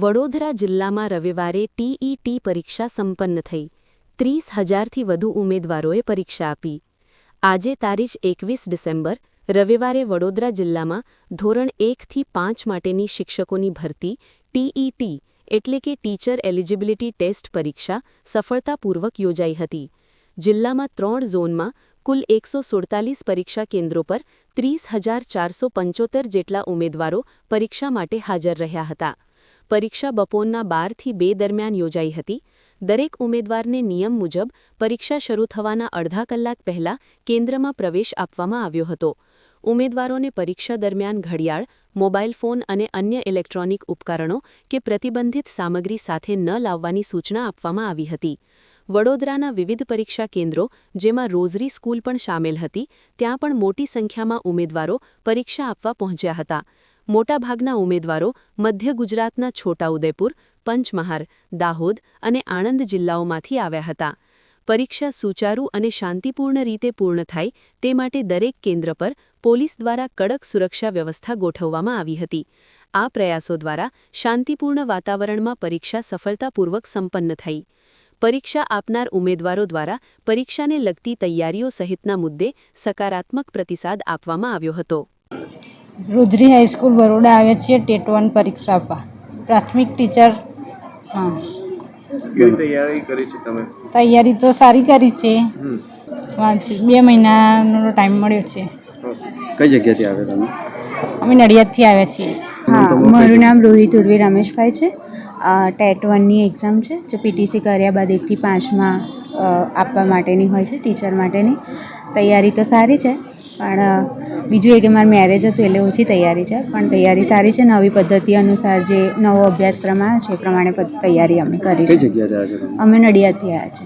વડોદરા જિલ્લામાં રવિવારે ટીઈટી પરીક્ષા સંપન્ન થઈ. ત્રીસ હજારથી વધુ ઉમેદવારોએ પરીક્ષા આપી. આજે તારીખ એકવીસ ડિસેમ્બર, રવિવારે વડોદરા જિલ્લામાં ધોરણ એકથી પાંચ માટેની શિક્ષકોની ભરતી, ટીઈટી, એટલે કે ટીચર એલિજિબિલિટી ટેસ્ટ પરીક્ષા, સફળતાપૂર્વક યોજાઈ હતી. જિલ્લામાં ત્રણ ઝોનમાં કુલ એકસો સુડતાલીસ પરીક્ષા કેન્દ્રો પર ત્રીસ હજાર ચારસો પંચોતેર જેટલા ઉમેદવારો પરીક્ષા માટે હાજર રહ્યા હતા. પરીક્ષા બપોરના બારથી બે દરમિયાન યોજાઈ હતી. દરેક ઉમેદવારને નિયમ મુજબ પરીક્ષા શરૂ થવાના અડધા કલાક પહેલા કેન્દ્રમાં પ્રવેશ આપવામાં આવ્યો હતો. ઉમેદવારોને પરીક્ષા દરમિયાન ઘડિયાળ, મોબાઈલ ફોન અને અન્ય ઇલેક્ટ્રોનિક ઉપકરણો કે પ્રતિબંધિત સામગ્રી સાથે ન લાવવાની સૂચના આપવામાં આવી હતી. વડોદરાના વિવિધ પરીક્ષા કેન્દ્રો, જેમાં રોઝરી સ્કૂલ પણ સામેલ હતી, ત્યાં પણ મોટી સંખ્યામાં ઉમેદવારો પરીક્ષા આપવા પહોંચ્યા હતા. મોટાભાગના ઉમેદવારો મધ્ય ગુજરાતના છોટાઉદેપુર, પંચમહાર, દાહોદ અને આણંદ જિલ્લાઓમાંથી આવ્યા હતા. પરીક્ષા સુચારુ અને શાંતિપૂર્ણ રીતે પૂર્ણ થાય તે માટે દરેક કેન્દ્ર પર પોલીસ દ્વારા કડક સુરક્ષા વ્યવસ્થા ગોઠવવામાં આવી હતી. આ પ્રયાસો દ્વારા શાંતિપૂર્ણ વાતાવરણમાં પરીક્ષા સફળતાપૂર્વક સંપન્ન થઈ. પરીક્ષા આપનાર ઉમેદવારો દ્વારા પરીક્ષાને લગતી તૈયારીઓ સહિતના મુદ્દે સકારાત્મક પ્રતિસાદ આપવામાં આવ્યો હતો. રોજરી હાઈસ્કૂલ બરોડા આવ્યા છીએ ટેટ વન પરીક્ષા આપવા. પ્રાથમિક ટીચર હા. તૈયારી કરી છે તમે? તૈયારી તો સારી કરી છે. વાંચ બે મહિનાનો ટાઈમ મળ્યો છે. કઈ જગ્યાથી આવ્યા તમે? અમે નડિયાદથી આવ્યા છીએ. હા મારું નામ રોહિત ઉર્વી રમેશભાઈ છે. ટેટ વનની એક્ઝામ છે જે પીટીસી કર્યા બાદ એકથી પાંચમાં આપવા માટેની હોય છે ટીચર માટેની. તૈયારી તો સારી છે પણ બીજું એ કે મારું મેરેજ હતું એટલે ઓછી તૈયારી છે પણ તૈયારી સારી છે. નવી પદ્ધતિ અનુસાર જે નવો અભ્યાસક્રમ આવે છે એ પ્રમાણે તૈયારી અમે કરી છે. આવ્યા અમે નડિયાદથી આવ્યા છે